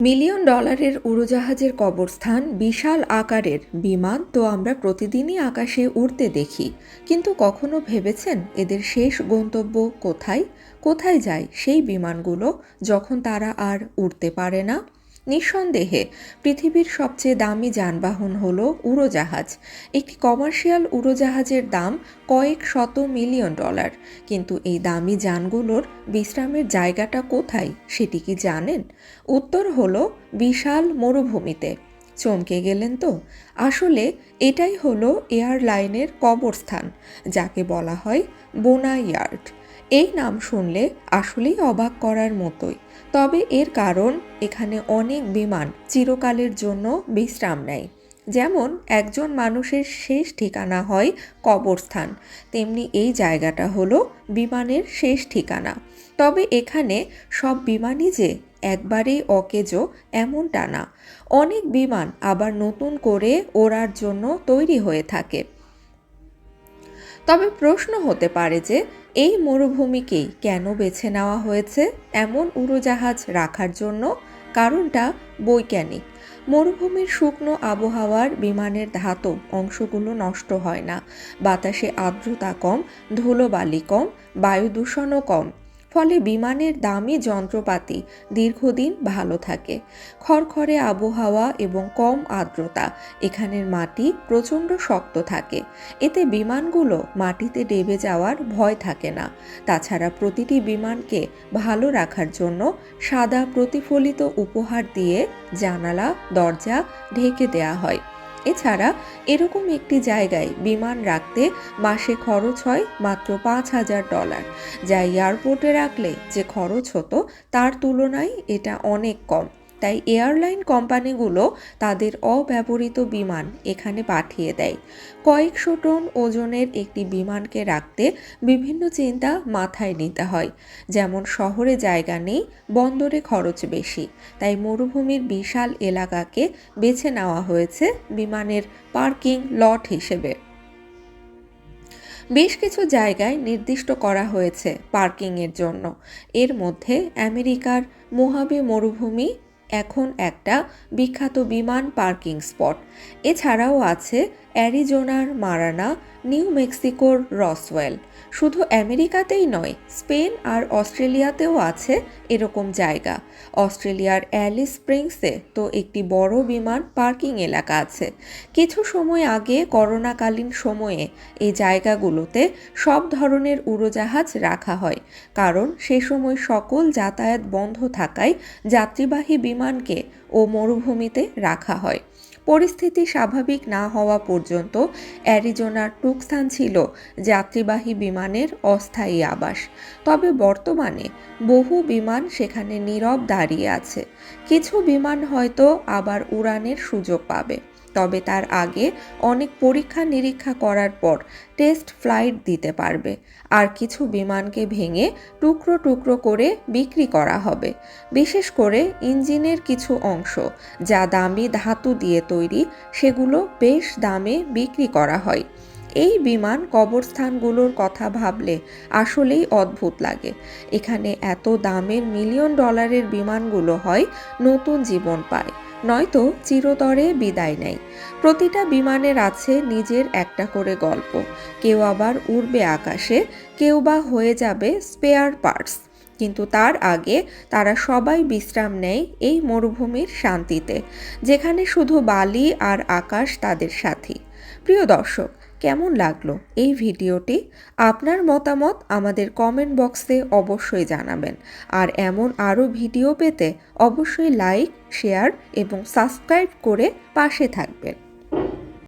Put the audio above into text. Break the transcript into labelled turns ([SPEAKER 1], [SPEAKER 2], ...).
[SPEAKER 1] Million ডলারের উড়োজাহাজের কবরস্থান বিশাল আকারের বিমান তো আমরা প্রতিদিনই আকাশে উড়তে দেখি। কিন্তু কখনো ভেবেছেন এদের শেষ গন্তব্য কোথায়? কোথায় যায় সেই বিমানগুলো যখন তারা আর উড়তে পারে না? নিঃসন্দেহে পৃথিবীর সবচেয়ে দামি যানবাহন হল উড়োজাহাজ। একটি কমার্শিয়াল উড়োজাহাজের দাম কয়েক শত মিলিয়ন ডলার। কিন্তু এই দামি যানগুলোর বিশ্রামের জায়গাটা কোথায় সেটি কি জানেন? উত্তর হল বিশাল মরুভূমিতে। চমকে গেলেন তো? আসলে এটাই হলো এয়ারলাইনের কবরস্থান, যাকে বলা হয় বোনা ইয়ার্ড এই নাম শুনলে আসলেই অবাক করার মতোই। তবে এর কারণ, এখানে অনেক বিমান চিরকালের জন্য বিশ্রাম নেয়। যেমন, একজন মানুষের শেষ ঠিকানা হয় কবরস্থান। তেমনি এই জায়গাটা হলো বিমানের শেষ ঠিকানা। তবে এখানে সব বিমানই যে একবারেই অকেজো, এমনটা না। অনেক বিমান আবার নতুন করে ওড়ার জন্য তৈরি হয়ে থাকে। তবে প্রশ্ন হতে পারে যে, এই মরুভূমিকেই কেন বেছে নেওয়া হয়েছে? এমন উড়োজাহাজ রাখার জন্য কারণটা বৈজ্ঞানিক। মরুভূমির শুকনো আবহাওয়ার বিমানের ধাতব অংশগুলো নষ্ট হয় না। বাতাসে আর্দ্রতা কম, ধুলোবালি কম বায়ু দূষণও কম। ফলে বিমানের দামি যন্ত্রপাতি দীর্ঘদিন ভালো থাকে। খড়খড়ে আবহাওয়া এবং কম আর্দ্রতা, এখানের মাটি প্রচণ্ড শক্ত থাকে। এতে বিমানগুলো মাটিতে ডেবে যাওয়ার ভয় থাকে না। তাছাড়া প্রতিটি বিমানকে ভালো রাখার জন্য সাদা প্রতিফলিত উপহার দিয়ে জানালা, দরজা ঢেকে দেয়া হয়। এছাড়া এরকম একটি জায়গায় বিমান রাখতে মাসে খরচ হয় মাত্র পাঁচ হাজার ডলার, যা এয়ারপোর্টে রাখলে যে খরচ হতো তার তুলনায় এটা অনেক কম। তাই এয়ারলাইন কোম্পানিগুলো তাদের অব্যবহৃত বিমান এখানে পাঠিয়ে দেয়। কয়েকশো টন ওজনের একটি বিমানকে রাখতে বিভিন্ন চিন্তা মাথায় নিতে হয়। যেমন শহরে জায়গা নেই, বন্দরে খরচ বেশি, তাই মরুভূমির বিশাল এলাকাকে বেছে নেওয়া হয়েছে বিমানের পার্কিং লট হিসেবে। বেশ কিছু জায়গায় নির্দিষ্ট করা হয়েছে পার্কিংয়ের জন্য। এর মধ্যে আমেরিকার মোহাবে মরুভূমি এখন একটা বিখ্যাত বিমান পার্কিং স্পট। এছাড়াও আছে অ্যারিজোনার মারানা, নিউ মেক্সিকোর রসওয়েল। শুধু আমেরিকাতেই নয়, স্পেন আর অস্ট্রেলিয়াতেও আছে এরকম জায়গা। অস্ট্রেলিয়ার অ্যালিস স্প্রিংসে তো একটি বড় বিমান পার্কিং এলাকা আছে। কিছু সময় আগে করোনাকালীন সময়ে এই জায়গাগুলোতে সব ধরনের উড়োজাহাজ রাখা হয়, কারণ সে সময় সকল যাতায়াত বন্ধ থাকায় যাত্রীবাহী বিমানকে ও মরুভূমিতে রাখা হয়। পরিস্থিতি স্বাভাবিক না হওয়া পর্যন্ত অ্যারিজোনার টুকস্থান ছিল যাত্রীবাহী বিমানের অস্থায়ী আবাস। তবে বর্তমানে বহু বিমান সেখানে নীরব দাঁড়িয়ে আছে। কিছু বিমান হয়তো আবার উড়ানের সুযোগ পাবে। তবে তার আগে অনেক পরীক্ষা নিরীক্ষা করার পর টেস্ট ফ্লাইট দিতে পারবে। আর কিছু বিমানকে ভেঙে টুকরো টুকরো করে বিক্রি করা হবে। বিশেষ করে ইঞ্জিনের কিছু অংশ যা দামি ধাতু দিয়ে তৈরি, সেগুলো বেশ দামে বিক্রি করা হয়। এই বিমান কবরস্থানগুলোর কথা ভাবলে আসলেই অদ্ভুত লাগে। এখানে এত দামের মিলিয়ন ডলারের বিমানগুলো হয় নতুন জীবন পায়। নয়তো চিরতরে বিদায় নেই প্রতিটা বিমানের আছে নিজের একটা করে গল্প। কেউ আবার উড়বে আকাশে, কেউ বা হয়ে যাবে স্পেয়ার পার্টস কিন্তু তার আগে তারা সবাই বিশ্রাম নেয় এই মরুভূমির শান্তিতে, যেখানে শুধু বালি আর আকাশ তাদের সাথী। প্রিয় দর্শক কেমন লাগল এই ভিডিওটি? আপনার মতামত আমাদের কমেন্ট বক্সে অবশ্যই জানাবেন। আর এমন আরও ভিডিও পেতে অবশ্যই লাইক শেয়ার এবং সাবস্ক্রাইব করে পাশে থাকবেন।